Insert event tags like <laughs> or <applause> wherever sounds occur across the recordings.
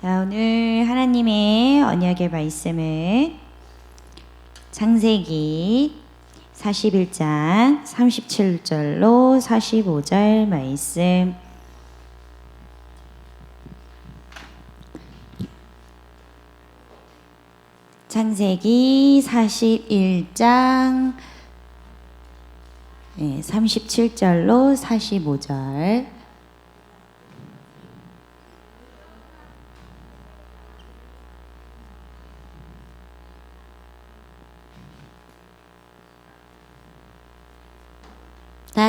자, 오늘 하나님의 언약의 말씀은 창세기 41장 37절로 45절 말씀. 창세기 41장 네, 37절로 45절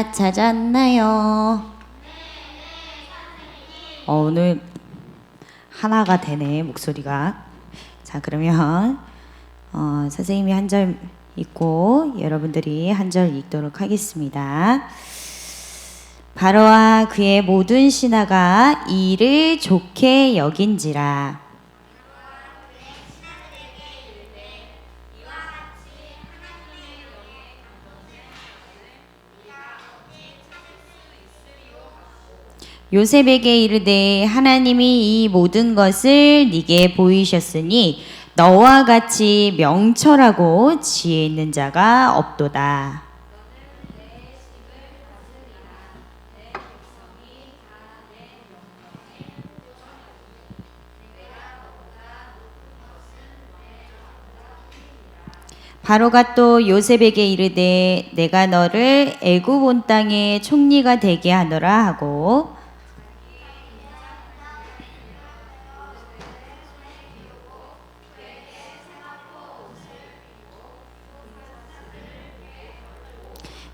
다 찾았나요? 어, 오늘 하나가 되네 목소리가. 자 그러면 어, 선생님이 한 절 읽고 여러분들이 한 절 읽도록 하겠습니다. 바로와 그의 모든 신하가 이를 좋게 여긴지라. 요셉에게 이르되 하나님이 이 모든 것을 네게 보이셨으니 너와 같이 명철하고 지혜 있는 자가 없도다. 바로가 또 요셉에게 이르되 내가 너를 애굽 온 땅의 총리가 되게 하노라 하고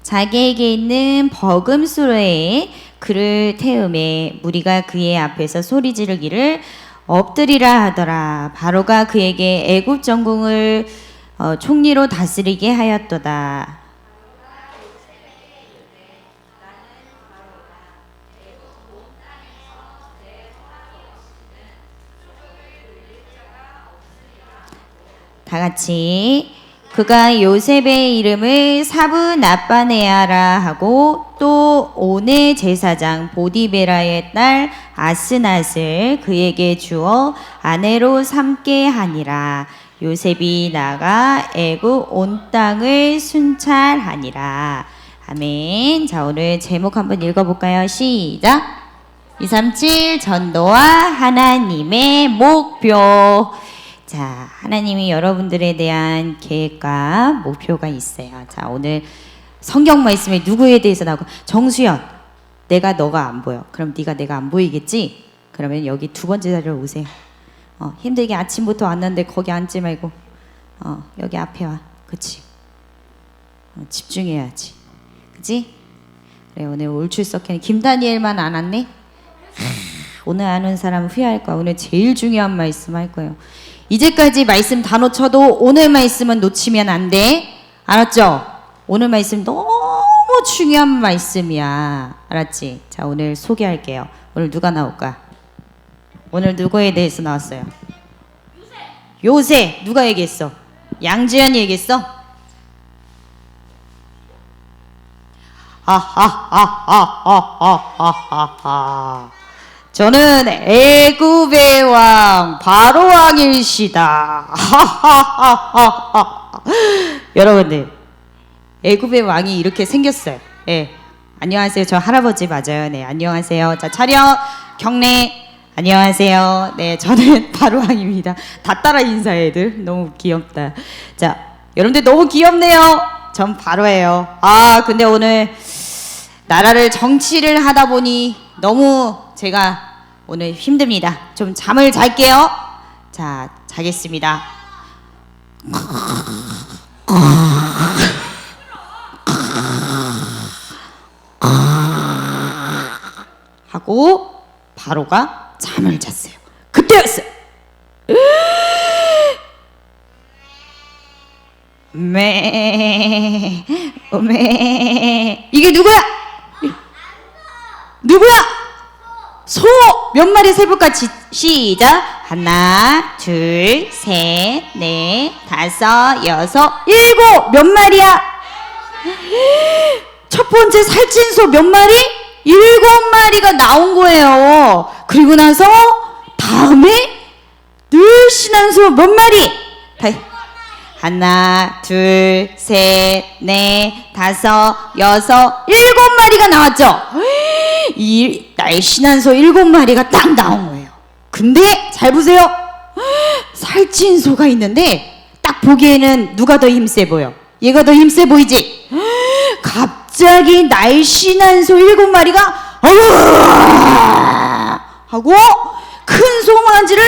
자기에게 있는 버금수로에 그를 태움에 무리가 그의 앞에서 소리 지르기를 엎드리라 하더라. 바로가 그에게 애굽 전궁을 어, 총리로 다스리게 하였도다. 다 같이 그가 요셉의 이름을 사브나빠네아라 하고 또 온의 제사장 보디베라의 딸 아스낫을 그에게 주어 아내로 삼게 하니라. 요셉이 나가 애굽 온 땅을 순찰하니라. 아멘. 자 오늘 제목 한번 읽어볼까요? 시작. 237 전도와 하나님의 목표 자, 하나님이 여러분들에 대한 계획과 목표가 있어요. 자, 오늘 성경 말씀에 누구에 대해서 나오고 정수연, 내가 너가 안 보여. 그럼 네가 내가 안 보이겠지? 그러면 여기 두 번째 자리로 오세요. 어, 힘들게 아침부터 왔는데 거기 앉지 말고 어, 여기 앞에 와. 그치? 어, 집중해야지. 그치? 그래, 오늘 올 출석회는 김다니엘만 안 왔네? 하, 오늘 아는 사람 후회할 거야. 오늘 제일 중요한 말씀 할 거예요. 이제까지 말씀 다 놓쳐도 오늘 말씀은 놓치면 안 돼. 알았죠? 오늘 말씀 너무 중요한 말씀이야. 알았지? 자, 오늘 소개할게요. 오늘 누가 나올까? 오늘 누구에 대해서 나왔어요? 요새. 누가 얘기했어? 양지연이 얘기했어? 하하하하하하하하. 저는 애굽의 왕 바로 왕일시다. <laughs> 여러분들 애굽의 왕이 이렇게 생겼어요. 예. 안녕하세요. 저 할아버지 맞아요. 네, 안녕하세요. 자, 차렷 경례. 안녕하세요. 네, 저는 <laughs> 바로 왕입니다. 다 따라 인사해, 애들. 너무 귀엽다. 자, 여러분들 너무 귀엽네요. 전 바로예요. 아, 근데 오늘 나라를 정치를 하다 보니 너무 제가 오늘 힘듭니다. 좀 잠을 잘게요. 자, 자겠습니다. 하고 바로가 잠을 잤어요. 그때였어요. <gasps> 매, 매. 이게 누구야? 누구야? 소 몇 마리 세볼까? 지- 시작. 하나, 둘, 셋, 넷, 다섯, 여섯, 일곱. 몇 마리야? <gasps> 첫 번째 살찐 소 몇 마리? 일곱 마리가 나온 거예요. 그리고 나서 다음에 늘씬한 소 몇 마리? 다, 하나, 둘, 셋, 넷, 다섯, 여섯, 일곱 마리가 나왔죠. 이 날씬한 소 일곱 마리가 딱 나온 거예요. 근데 잘 보세요. 살찐 소가 있는데 딱 보기에는 누가 더 힘세 보여? 얘가 더 힘세 보이지? 갑자기 날씬한 소 일곱 마리가 어으아 하고 큰 소망지를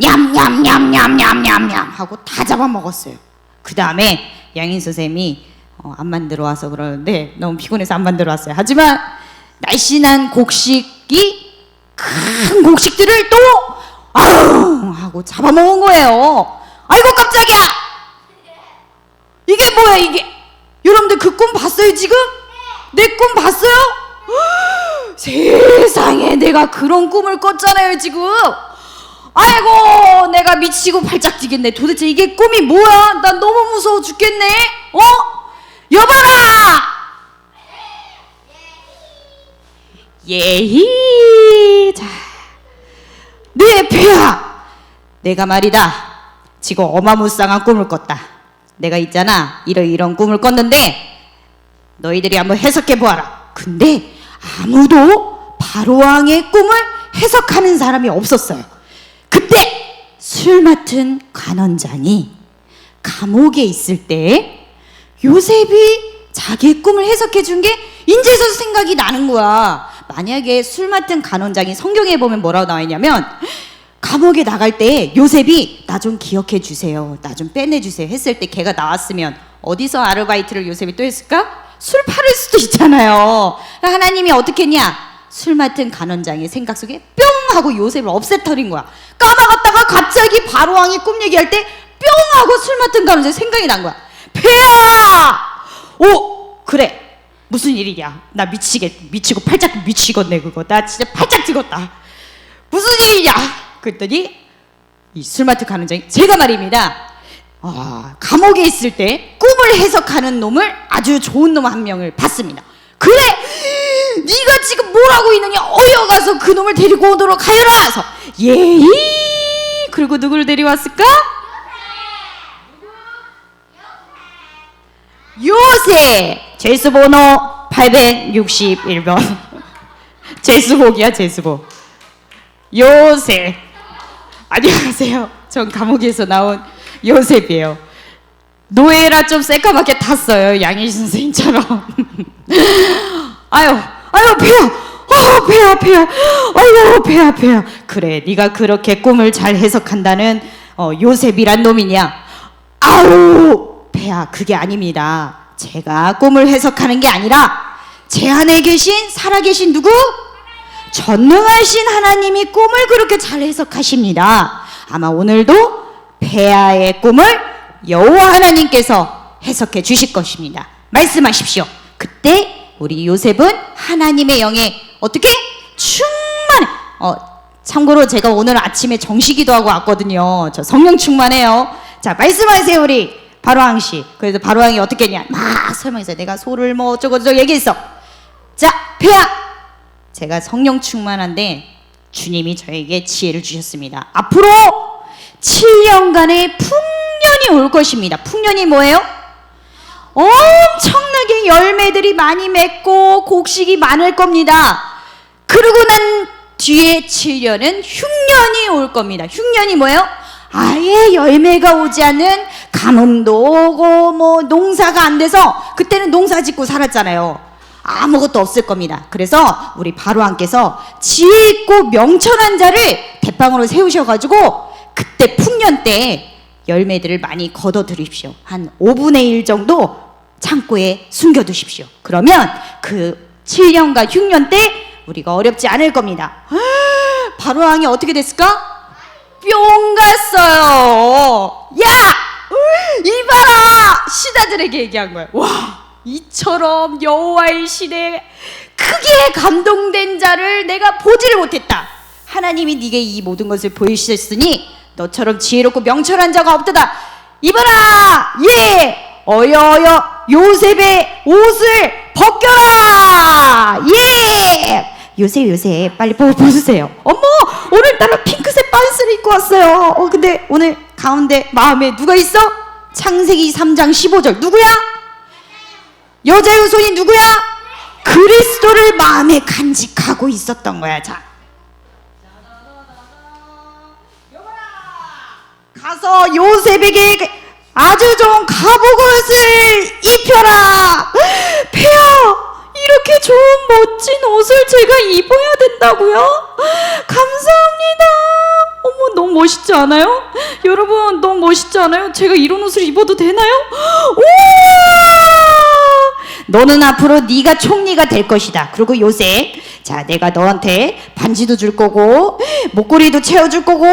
냠냠냠냠냠냠냠 하고 다 잡아먹었어요. 그 다음에 양인 선생님이 어, 안 만들어 와서 그러는데 너무 피곤해서 안 만들어 왔어요. 하지만 날씬한 곡식이 큰 곡식들을 또 아우 하고 잡아먹은 거예요. 아이고 깜짝이야. 이게 뭐야 이게? 여러분들 그 꿈 봤어요 지금? 내 꿈 봤어요? <gasps> 세상에 내가 그런 꿈을 꿨잖아요 지금. 아이고 내가 미치고 발작 뛰겠네. 도대체 이게 꿈이 뭐야? 난 너무 무서워 죽겠네. 어? 여봐라. 예히 자. 네 배야. 내가 말이다. 지금 어마무쌍한 꿈을 꿨다. 내가 있잖아. 이런 이런 꿈을 꿨는데 너희들이 한번 해석해 보아라. 근데 아무도 바로왕의 꿈을 해석하는 사람이 없었어요. 그때 술 맡은 관원장이 감옥에 있을 때 요셉이 자기의 꿈을 해석해 준 게 인제서 생각이 나는 거야. 만약에 술 맡은 간원장이 성경에 보면 뭐라고 나와 있냐면 감옥에 나갈 때 요셉이 나 좀 기억해 주세요. 나 좀 빼내 주세요. 했을 때 걔가 나왔으면 어디서 아르바이트를 요셉이 또 했을까? 술 팔을 수도 있잖아요. 하나님이 어떻게 했냐? 술 맡은 간원장의 생각 속에 뿅 하고 요셉을 없애버린 거야. 까마갔다가 갑자기 바로왕이 꿈 얘기할 때 뿅 하고 술 맡은 간원장 생각이 난 거야. 배야! 오 그래 무슨 일이냐? 나 미치겠 미치고 팔짝 미치겠네 그거. 나 진짜 팔짝 찍었다. 무슨 일이냐? 그랬더니 이술 맡은 간원장이 제가 말입니다. 아, 감옥에 있을 때 꿈을 해석하는 놈을 아주 좋은 놈 한 명을 봤습니다. 그래, 네가 지금 뭘 하고 있느냐? 어여 가서 그 놈을 데리고 오도록 하여라. 해서 예이. 그리고 누구를 데려왔을까? 요새 제수 번호 861번. <laughs> 제수복이야 제수복. 요새 안녕하세요. 전 감옥에서 나온 요셉이에요. 노예라 좀 새까맣게 탔어요. 양희 선생님처럼. <laughs> 아유, 아유 배야. 어, 배야, 배야. 아이고, 배야, 배야. 그래, 네가 그렇게 꿈을 잘 해석한다는 어, 요셉이란 놈이냐? 아우, 배야, 그게 아닙니다. 제가 꿈을 해석하는 게 아니라 제 안에 계신 살아계신 누구? 전능하신 하나님이 꿈을 그렇게 잘 해석하십니다. 아마 오늘도 베아의 꿈을 여호와 하나님께서 해석해 주실 것입니다. 말씀하십시오. 그때 우리 요셉은 하나님의 영에 어떻게 충만해. 어, 참고로 제가 오늘 아침에 정시기도 하고 왔거든요. 저 성령 충만해요. 자, 말씀하세요, 우리 바로왕 씨. 그래서 바로왕이 어떻게 했냐? 막 설명했어요. 내가 소를 뭐 어쩌고 저쩌고 얘기했어. 자, 폐하. 제가 성령 충만한데 주님이 저에게 지혜를 주셨습니다. 앞으로 7년간의 풍년이 올 것입니다. 풍년이 뭐예요? 엄청나게 열매들이 많이 맺고 곡식이 많을 겁니다. 그러고 난 뒤에 7년은 흉년이 올 겁니다. 흉년이 뭐예요? 아예 열매가 오지 않는 가뭄도 오고 뭐 농사가 안 돼서 그때는 농사 짓고 살았잖아요. 아무것도 없을 겁니다. 그래서 우리 바로왕께서 지혜 있고 명철한 자를 대빵으로 세우셔가지고 그때 풍년 때 열매들을 많이 걷어 드립시오. 한 5분의 1 정도 창고에 숨겨 두십시오. 그러면 그 7년과 6년 때 우리가 어렵지 않을 겁니다. 바로왕이 어떻게 됐을까? 뿅 갔어요. 야! 이봐라! 신하들에게 얘기한 거야. 와! 이처럼 여호와의 신에 크게 감동된 자를 내가 보지를 못했다. 하나님이 네게 이 모든 것을 보이셨으니 너처럼 지혜롭고 명철한 자가 없도다. 이봐라, 예, 어여여 요셉의 옷을 벗겨라, 예, 요새 요새 빨리 보, 보세요. 어머 오늘따라 핑크색 반스를 입고 왔어요. 어 근데 오늘 가운데 마음에 누가 있어? 창세기 3장 15절 누구야? 여자 후손이 누구야? 그리스도를 마음에 간직하고 있었던 거야. 자. 가서 요셉에게 아주 좋은 갑옷을 입혀라. 폐하 이렇게 좋은 멋진 옷을 제가 입어야 된다고요? 어머 너무 멋있지 않아요? 여러분 너무 멋있지 않아요? 제가 이런 옷을 입어도 되나요? 우와! 너는 앞으로 네가 총리가 될 것이다. 그리고 요셉, 자 내가 너한테 반지도 줄 거고 목걸이도 채워줄 거고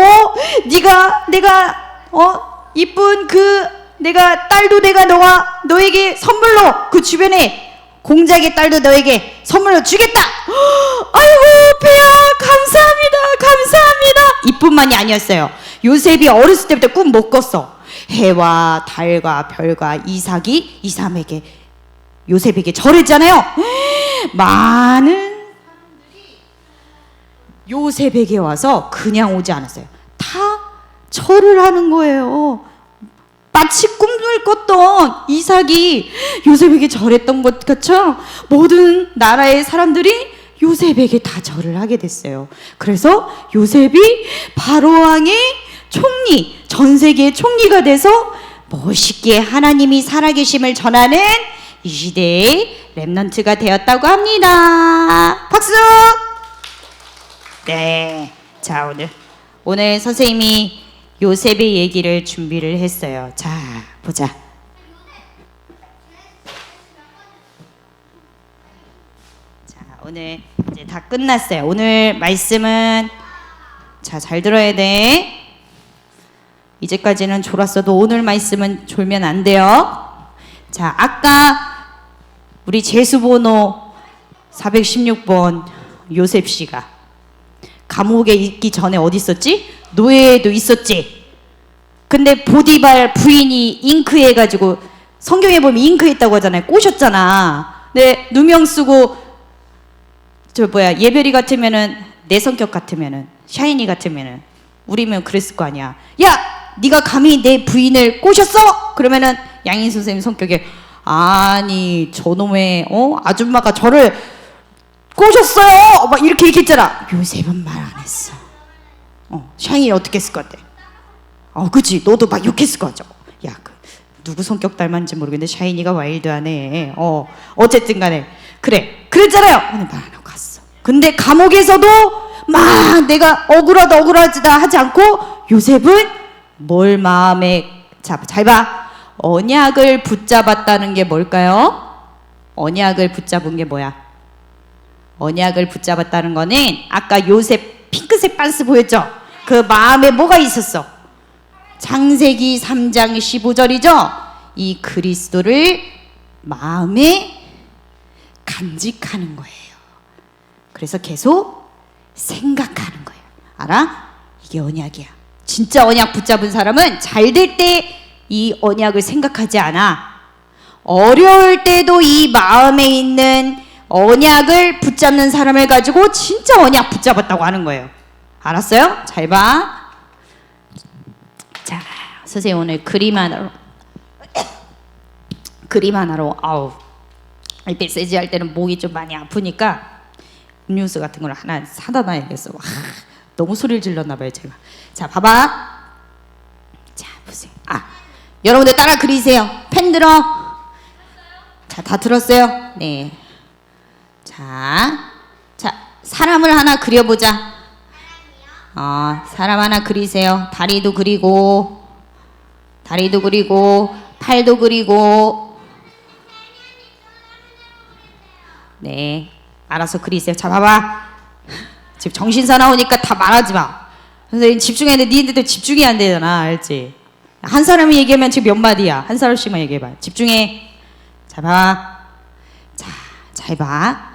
네가 내가 어 이쁜 그 내가 딸도 내가 너와 너에게 선물로 그 주변에 공작의 딸도 너에게 선물로 주겠다. <gasps> 아이고 배야 감사합니다 감사합니다. 이뿐만이 아니었어요. 요셉이 어렸을 때부터 꿈 못 꿨어. 해와 달과 별과 이삭이 이삼에게 요셉에게 절했잖아요. <gasps> 많은 요셉에게 와서 그냥 오지 않았어요. 다 절을 하는 거예요. 꿨던 이삭이 요셉에게 절했던 것처럼 모든 나라의 사람들이 요셉에게 다 절을 하게 됐어요. 그래서 요셉이 바로 왕의 총리, 전 세계의 총리가 돼서 멋있게 하나님이 살아계심을 전하는 이 시대의 랩넌트가 되었다고 합니다. 박수! 네. 자, 오늘 오늘 선생님이 요셉의 얘기를 준비를 했어요. 자, 보자. 자, 오늘 이제 다 끝났어요. 오늘 말씀은 자, 잘 들어야 돼. 이제까지는 졸았어도 오늘 말씀은 졸면 안 돼요. 자, 아까 우리 재수번호 416번 요셉 씨가 감옥에 있기 전에 어디 있었지? 노예에도 있었지. 근데 보디발 부인이 잉크해가지고 성경에 보면 잉크했다고 하잖아요. 꼬셨잖아. 근데 누명 쓰고 저 뭐야 예별이 같으면은 내 성격 같으면은 샤이니 같으면은 우리면 그랬을 거 아니야. 야, 네가 감히 내 부인을 꼬셨어? 그러면은 양인 선생님 성격에 아니 저놈의 어 아줌마가 저를 꼬셨어요. 막 이렇게 얘기했잖아. 요셉은 말 안 했어. 어, 샤이니 어떻게 했을 것 같아? 어, 그치. 너도 막 욕했을 거죠. 야, 그 누구 성격 닮았는지 모르겠는데 샤이니가 와일드하네. 어, 어쨌든 간에 그래. 그랬잖아요. 근데 말안 하고 갔어. 근데 감옥에서도 막 내가 억울하다 억울하다 하지 않고 요셉은 뭘 마음에 자, 잘 봐. 언약을 붙잡았다는 게 뭘까요? 언약을 붙잡은 게 뭐야? 언약을 붙잡았다는 거는 아까 요셉 핑크색 반스 보였죠? 그 마음에 뭐가 있었어? 창세기 3장 15절이죠? 이 그리스도를 마음에 간직하는 거예요. 그래서 계속 생각하는 거예요. 알아? 이게 언약이야. 진짜 언약 붙잡은 사람은 잘 될 때 이 언약을 생각하지 않아. 어려울 때도 이 마음에 있는 언약을 붙잡는 사람을 가지고 진짜 언약 붙잡았다고 하는 거예요. 알았어요? 잘 봐. 자, 선생님 오늘 그림 하나로 그림 하나로 아우 이 메시지 할 때는 목이 좀 많이 아프니까 음료수 같은 걸 하나 사다 놔야겠어. 와, 너무 소리를 질렀나 봐요 제가. 자, 봐봐. 자, 보세요. 아, 여러분들 따라 그리세요. 펜 들어. 자, 다 들었어요? 네. 자, 자, 사람을 하나 그려보자. 어, 사람 하나 그리세요. 다리도 그리고, 다리도 그리고, 팔도 그리고. 네, 알아서 그리세요. 자, 봐봐. 지금 정신 사나우니까 다 말하지 마. 선생님 집중했는데 니네들도 집중이 안 되잖아, 알지? 한 사람이 얘기하면 지금 몇 마디야. 한 사람씩만 얘기해봐. 집중해. 자, 봐. 자, 잘 봐.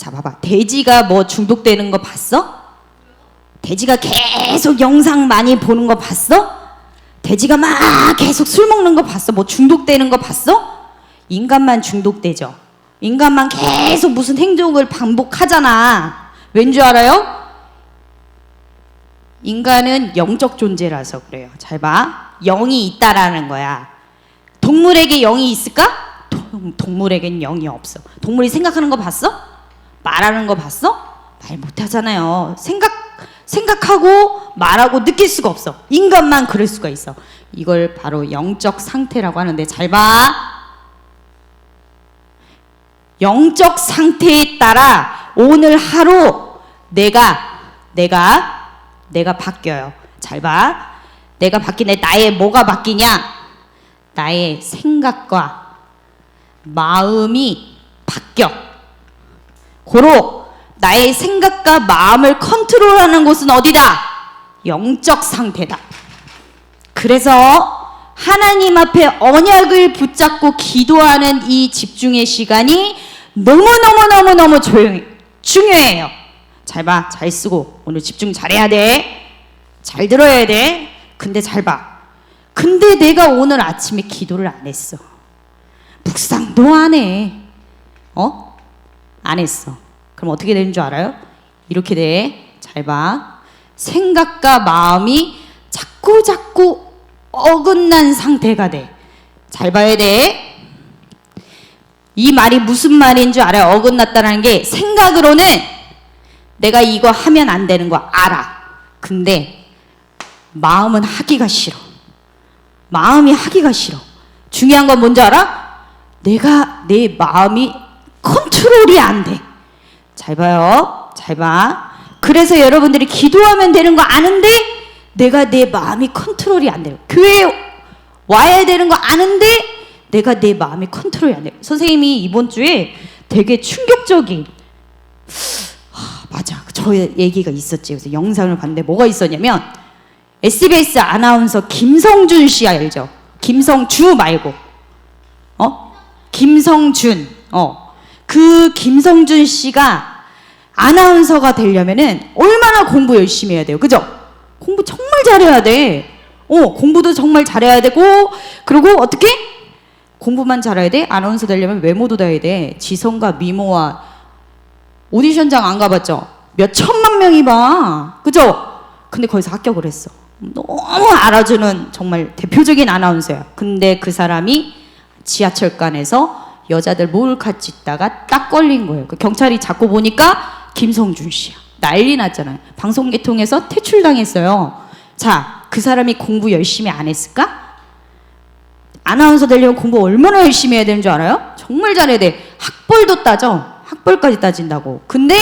자, 봐봐. 돼지가 뭐 중독되는 거 봤어? 돼지가 계속 영상 많이 보는 거 봤어? 돼지가 막 계속 술 먹는 거 봤어? 뭐 중독되는 거 봤어? 인간만 중독되죠. 인간만 계속 무슨 행동을 반복하잖아. 왠 줄 알아요? 인간은 영적 존재라서 그래요. 잘 봐. 영이 있다라는 거야. 동물에게 영이 있을까? 동, 동물에겐 영이 없어. 동물이 생각하는 거 봤어? 말하는 거 봤어? 말 못하잖아요. 생각 생각하고 말하고 느낄 수가 없어. 인간만 그럴 수가 있어. 이걸 바로 영적 상태라고 하는데 잘 봐. 영적 상태에 따라 오늘 하루 내가 내가 내가 바뀌어요. 잘 봐. 내가 바뀌네. 나의 뭐가 바뀌냐? 나의 생각과 마음이 바뀌어. 고로 나의 생각과 마음을 컨트롤하는 곳은 어디다? 영적 상태다. 그래서 하나님 앞에 언약을 붙잡고 기도하는 이 집중의 시간이 너무너무너무너무 조용히 중요해요. 잘 봐. 잘 쓰고 오늘 집중 잘해야 돼. 잘 들어야 돼. 근데 잘 봐. 근데 내가 오늘 아침에 기도를 안 했어. 묵상도 안 해. 어? 안 했어. 그럼 어떻게 되는 줄 알아요? 이렇게 돼. 잘 봐. 생각과 마음이 자꾸 자꾸 어긋난 상태가 돼. 잘 봐야 돼. 이 말이 무슨 말인 줄 알아요? 어긋났다는 게 생각으로는 내가 이거 하면 안 되는 거 알아. 근데 마음은 하기가 싫어. 마음이 하기가 싫어. 중요한 건 뭔지 알아? 내가 내 마음이 컨트롤이 안 돼. 잘 봐요. 잘 봐. 그래서 여러분들이 기도하면 되는 거 아는데 내가 내 마음이 컨트롤이 안 돼요. 교회에 와야 되는 거 아는데 내가 내 마음이 컨트롤이 안 돼요. 선생님이 이번 주에 되게 충격적인 하, 맞아. 저 얘기가 있었지. 그래서 영상을 봤는데 뭐가 있었냐면 SBS 아나운서 김성준 씨 알죠? 김성주 말고 어? 김성준. 어. 그 김성준 씨가 아나운서가 되려면은 얼마나 공부 열심히 해야 돼요. 그죠? 공부 정말 잘해야 돼. 어, 공부도 정말 잘해야 되고 그리고 어떻게? 공부만 잘해야 돼? 아나운서 되려면 외모도 돼야 돼. 지성과 미모와 오디션장 안 가봤죠? 몇 천만 명이 봐. 그죠? 근데 거기서 합격을 했어. 너무 알아주는 정말 대표적인 아나운서야. 근데 그 사람이 지하철간에서 여자들 몰카 찍다가 딱 걸린 거예요. 그 경찰이 잡고 보니까 김성준 씨야. 난리 났잖아요. 방송계 통해서 퇴출당했어요. 자, 그 사람이 공부 열심히 안 했을까? 아나운서 되려면 공부 얼마나 열심히 해야 되는 줄 알아요? 정말 잘해야 돼. 학벌도 따져. 학벌까지 따진다고. 근데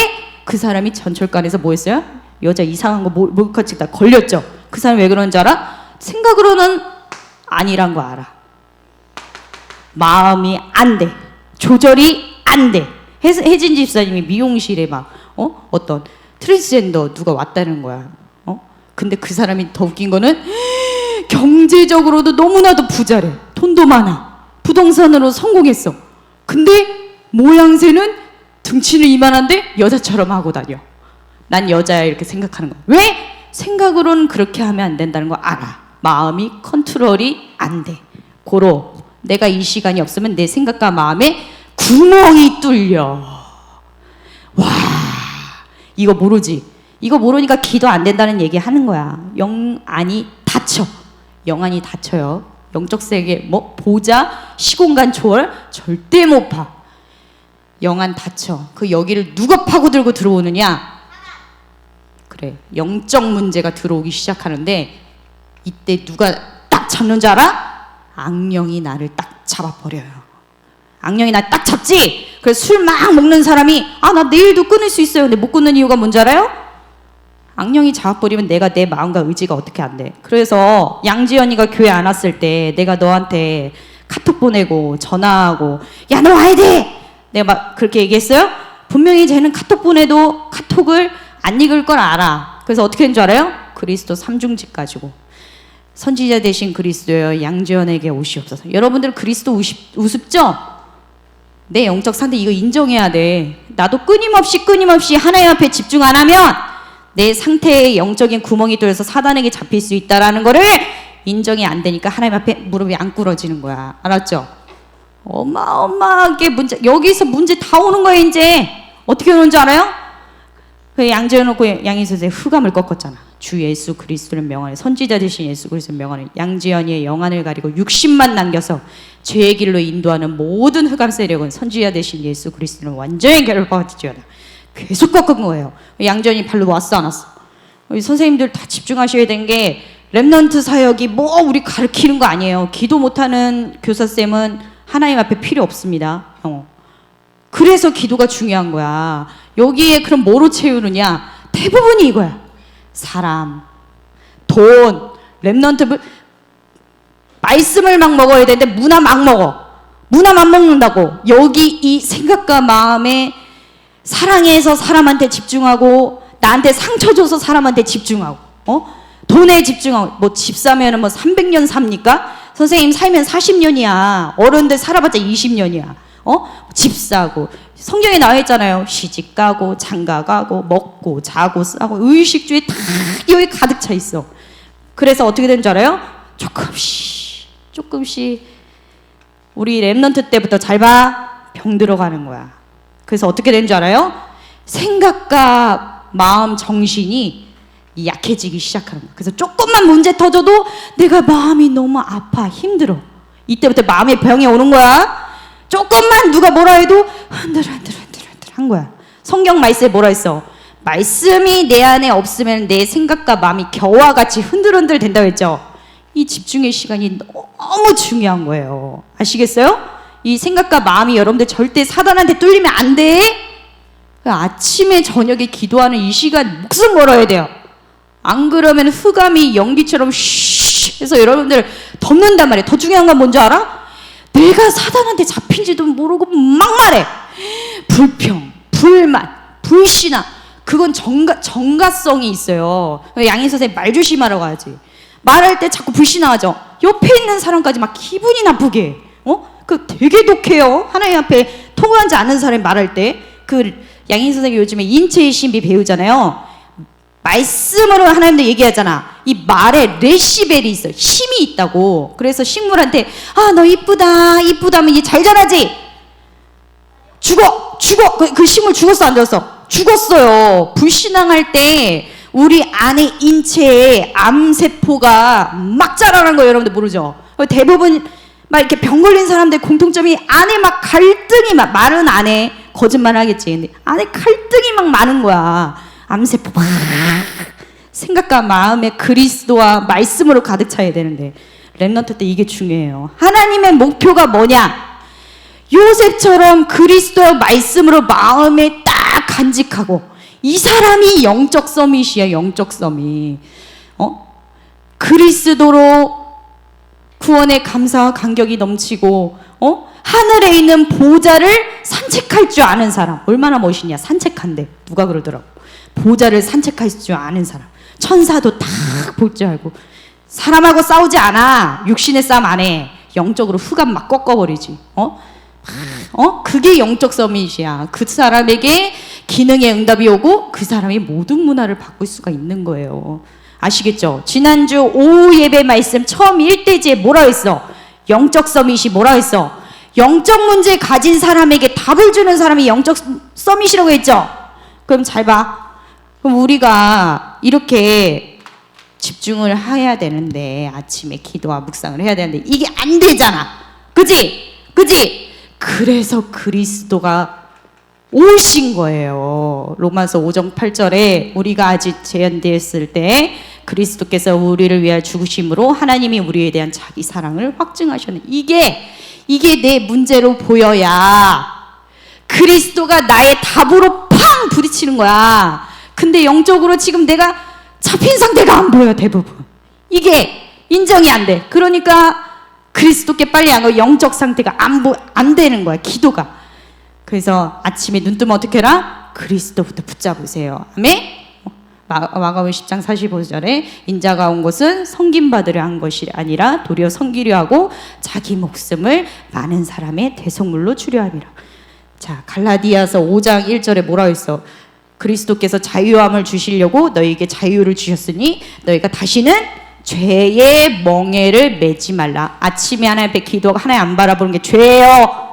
그 사람이 전철관에서 뭐 했어요? 여자 이상한 거 몰- 몰카 찍다 걸렸죠. 그 사람이 왜 그런지 알아? 생각으로는 아니란 거 알아. 마음이 안 돼. 조절이 안 돼. 혜, 혜진 집사님이 미용실에 막, 어? 어떤 트랜스젠더 누가 왔다는 거야. 어? 근데 그 사람이 더 웃긴 거는 <gasps> 경제적으로도 너무나도 부자래. 돈도 많아. 부동산으로 성공했어. 근데 모양새는 등치는 이만한데 여자처럼 하고 다녀. 난 여자야 이렇게 생각하는 거야. 왜? 생각으로는 그렇게 하면 안 된다는 거 알아. 마음이 컨트롤이 안 돼. 고로 내가 이 시간이 없으면 내 생각과 마음에 구멍이 뚫려. 와, 이거 모르지. 이거 모르니까 기도 안 된다는 얘기 하는 거야. 영안이 닫혀. 영안이 닫혀요. 영적 세계 뭐 보자 시공간 초월 절대 못 파. 영안 닫혀. 그 여기를 누가 파고 들고 들어오느냐? 그래. 영적 문제가 들어오기 시작하는데 이때 누가 딱 잡는 줄 알아? 악령이 나를 딱 잡아버려요. 악령이 나 딱 잡지. 그래서 술 막 먹는 사람이 아 나 내일도 끊을 수 있어요. 근데 못 끊는 이유가 뭔지 알아요? 악령이 잡아버리면 내가 내 마음과 의지가 어떻게 안 돼. 그래서 양지연이가 교회 안 왔을 때 내가 너한테 카톡 보내고 전화하고 야 너 와야 돼. 내가 막 그렇게 얘기했어요. 분명히 쟤는 카톡 보내도 카톡을 안 읽을 걸 알아. 그래서 어떻게 된줄 알아요? 그리스도 삼중직 가지고 선지자 대신 그리스도여 양지연에게 오시옵소서. 여러분들 그리스도 우습, 우습죠? 내 영적 상태 이거 인정해야 돼. 나도 끊임없이 끊임없이 하나님 앞에 집중 안 하면 내 상태에 영적인 구멍이 뚫려서 사단에게 잡힐 수 있다라는 거를 인정이 안 되니까 하나님 앞에 무릎이 안 꿇어지는 거야. 알았죠? 어마어마하게 문제 여기서 문제 다 오는 거예요 이제 어떻게 오는 줄 알아요? 그 양지어놓고 양희 선생 흑암을 꺾었잖아. 주 예수 그리스도를 명하는 선지자 되신 예수 그리스도를 명하는 양지연이의 영안을 가리고 육신만 남겨서 죄의 길로 인도하는 모든 흑암 세력은 선지자 되신 예수 그리스도를 완전히 결박하지어라. 계속 꺾은 거예요. 양지연이 발로 왔어 안 왔어? 우리 선생님들 다 집중하셔야 되는 게 렘넌트 사역이 뭐 우리 가르치는 거 아니에요. 기도 못하는 교사 쌤은 하나님 앞에 필요 없습니다. 어. 그래서 기도가 중요한 거야. 여기에 그럼 뭐로 채우느냐? 대부분이 이거야. 사람, 돈, 랩넌트 말씀을 막 먹어야 되는데 문화 막 먹어. 문화만 먹는다고. 여기 이 생각과 마음에 사랑해서 사람한테 집중하고 나한테 상처 줘서 사람한테 집중하고 어? 돈에 집중하고 뭐 집 사면은 뭐 300년 삽니까? 선생님 살면 40년이야. 어른들 살아봤자 20년이야. 어? 집 사고 성경에 나와 있잖아요. 시집 가고 장가 가고 먹고 자고 싸고 의식주의 다 여기 가득 차 있어. 그래서 어떻게 된 줄 알아요? 조금씩 조금씩 우리 랩넌트 때부터 잘 봐. 병 들어가는 거야. 그래서 어떻게 된 줄 알아요? 생각과 마음 정신이 약해지기 시작하는 거야. 그래서 조금만 문제 터져도 내가 마음이 너무 아파 힘들어. 이때부터 마음의 병이 오는 거야. 조금만 누가 뭐라 해도 흔들 흔들 흔들 흔들 한 거야. 성경 말씀에 뭐라 했어? 말씀이 내 안에 없으면 내 생각과 마음이 겨와 같이 흔들흔들 된다고 했죠. 이 집중의 시간이 너무 중요한 거예요. 아시겠어요? 이 생각과 마음이 여러분들 절대 사단한테 뚫리면 안 돼. 그 아침에 저녁에 기도하는 이 시간 목숨 걸어야 돼요. 안 그러면 흑암이 연기처럼 쉬 해서 여러분들 덮는단 말이에요. 더 중요한 건 뭔지 알아? 내가 사단한테 잡힌지도 모르고 막 말해. 불평, 불만, 불신앙. 그건 정가, 정가성이 있어요. 양희 선생님 말 조심하라고 하지. 말할 때 자꾸 불신앙하죠. 옆에 있는 사람까지 막 기분이 나쁘게. 해. 어? 그 되게 독해요. 하나님 앞에 통하지 않는 사람이 말할 때. 그 양희 선생님 요즘에 인체의 신비 배우잖아요. 말씀으로 하나님도 얘기하잖아. 이 말에 레시벨이 있어. 힘이 있다고. 그래서 식물한테 아 너 이쁘다 이쁘다 하면 얘잘 자라지. 죽어 죽어 그, 그 식물 죽었어 안 죽었어? 죽었어요. 불신앙할 때 우리 안에 인체에 암세포가 막 자라는 거 여러분들 모르죠? 대부분 막 이렇게 병 걸린 사람들 공통점이 안에 막 갈등이 막 말은 안에 거짓말 하겠지. 근데 안에 갈등이 막 많은 거야. 암세포 막 생각과 마음에 그리스도와 말씀으로 가득 차야 되는데 렘넌트 때 이게 중요해요. 하나님의 목표가 뭐냐? 요셉처럼 그리스도의 말씀으로 마음에 딱 간직하고 이 사람이 영적 서밋이야 영적 서밋. 어? 그리스도로 구원의 감사와 감격이 넘치고 어? 하늘에 있는 보좌를 산책할 줄 아는 사람 얼마나 멋있냐 산책한대 누가 그러더라고 보좌를 산책할 줄 아는 사람 천사도 다 볼 줄 알고 사람하고 싸우지 않아 육신의 싸움 안 해 영적으로 흑암 막 꺾어버리지 어? 어? 그게 영적 서밋이야. 그 사람에게 기능의 응답이 오고 그 사람이 모든 문화를 바꿀 수가 있는 거예요. 아시겠죠? 지난주 오후 예배 말씀 처음 1대지에 뭐라 했어? 영적 서밋이 뭐라 했어? 영적 문제 가진 사람에게 답을 주는 사람이 영적 서밋이라고 했죠? 그럼 잘 봐. 그럼 우리가 이렇게 집중을 해야 되는데 아침에 기도와 묵상을 해야 되는데 이게 안 되잖아. 그지? 그지? 그래서 그리스도가 오신 거예요. 로마서 5장 8절에 우리가 아직 재현되었을 때 그리스도께서 우리를 위하여 죽으심으로 하나님이 우리에 대한 자기 사랑을 확증하셨는 이게 이게 내 문제로 보여야 그리스도가 나의 답으로 팡 부딪히는 거야. 근데 영적으로 지금 내가 잡힌 상태가 안 보여 대부분. 이게 인정이 안 돼. 그러니까 그리스도께 빨리 안 가. 영적 상태가 안, 보, 안 되는 거야. 기도가. 그래서 아침에 눈 뜨면 어떻게 해라? 그리스도부터 붙잡으세요. 아멘? 마가복음 10장 45절에 인자가 온 것은 섬김 받으려 한 것이 아니라 도리어 섬기려 하고 자기 목숨을 많은 사람의 대속물로 주려 함이라. 자, 갈라디아서 5장 1절에 뭐라 했어? 그리스도께서 자유함을 주시려고 너희에게 자유를 주셨으니 너희가 다시는 죄의 멍에를 매지 말라. 아침에 하나님 앞에 기도하고 하나님 안 바라보는 게 죄예요.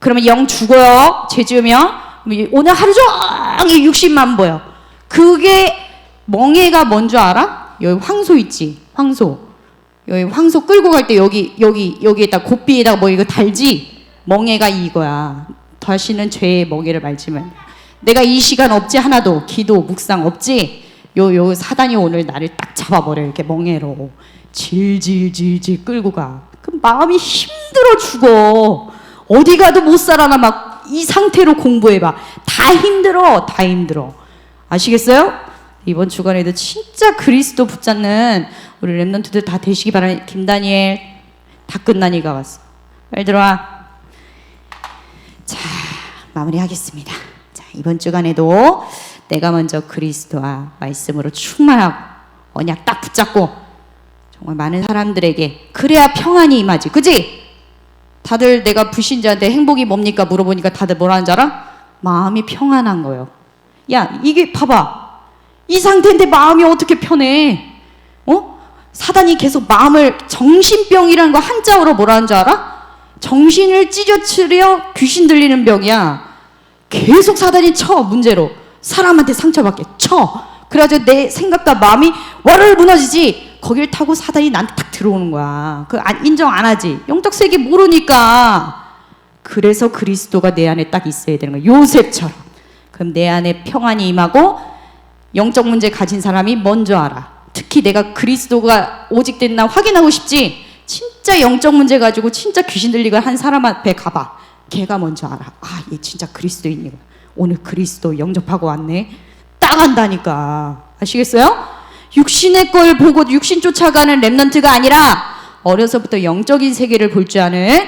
그러면 영 죽어요. 죄 지으면 오늘 하루 종일 60만 보여. 그게 멍해가 뭔 줄 알아? 여기 황소 있지. 황소. 여기 황소 끌고 갈 때 여기 여기 여기에다 고삐에다가 뭐 이거 달지. 멍해가 이거야. 다시는 죄의 멍해를 말지 말. 내가 이 시간 없지 하나도 기도 묵상 없지. 요 요 사단이 오늘 나를 딱 잡아버려 이렇게 멍해로 질질질질 끌고 가. 그럼 마음이 힘들어 죽어. 어디 가도 못 살아나 막 이 상태로 공부해봐. 다 힘들어, 다 힘들어. 아시겠어요? 이번 주간에도 진짜 그리스도 붙잡는 우리 랩런트들 다 되시기 바라는 김다니엘 다 끝나니가 왔어. 빨리 들어와. 자, 마무리하겠습니다. 자, 이번 주간에도 내가 먼저 그리스도와 말씀으로 충만하고 언약 딱 붙잡고 정말 많은 사람들에게 그래야 평안이 임하지. 그지? 다들 내가 불신자한테 행복이 뭡니까 물어보니까 다들 뭐라는 줄 알아? 마음이 평안한 거예요. 야, 이게 봐봐. 이 상태인데 마음이 어떻게 편해? 어? 사단이 계속 마음을 정신병이라는 거 한자어로 뭐라는 줄 알아? 정신을 찢어치려 귀신 들리는 병이야. 계속 사단이 쳐 문제로 사람한테 상처받게 쳐. 그래가지고 내 생각과 마음이 와르르 무너지지. 거길 타고 사단이 나한테 탁 들어오는 거야. 그 안- 인정 안 하지. 영적 세계 모르니까. 그래서 그리스도가 내 안에 딱 있어야 되는 거야. 요셉처럼. 그럼 내 안에 평안이 임하고 영적 문제 가진 사람이 먼저 알아. 특히 내가 그리스도가 오직 됐나 확인하고 싶지. 진짜 영적 문제 가지고 진짜 귀신 들리고 한 사람 앞에 가봐. 걔가 먼저 알아. 아, 얘 진짜 그리스도인이구나. 오늘 그리스도 영접하고 왔네. 딱 안다니까. 아시겠어요? 육신의 걸 보고 육신 쫓아가는 랩런트가 아니라 어려서부터 영적인 세계를 볼 줄 아는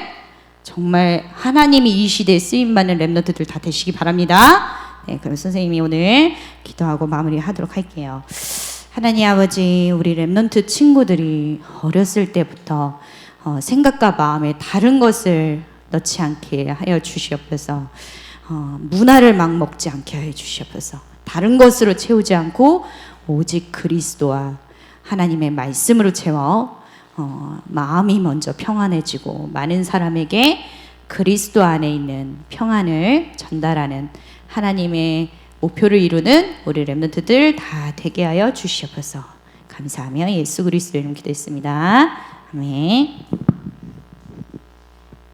정말 하나님이 이 시대에 쓰임 받는 랩런트들 다 되시기 바랍니다. 네, 그럼 선생님이 오늘 기도하고 마무리하도록 할게요. 하나님 아버지, 우리 랩런트 친구들이 어렸을 때부터 어, 생각과 마음에 다른 것을 넣지 않게 하여 주시옵소서. 어, 문화를 막 먹지 않게 하여 주시옵소서. 다른 것으로 채우지 않고 오직 그리스도와 하나님의 말씀으로 채워 어, 마음이 먼저 평안해지고 많은 사람에게 그리스도 안에 있는 평안을 전달하는 하나님의 목표를 이루는 우리 렘넌트들 다 되게 하여 주시옵소서. 감사하며 예수 그리스도 이름 기도했습니다. 아멘.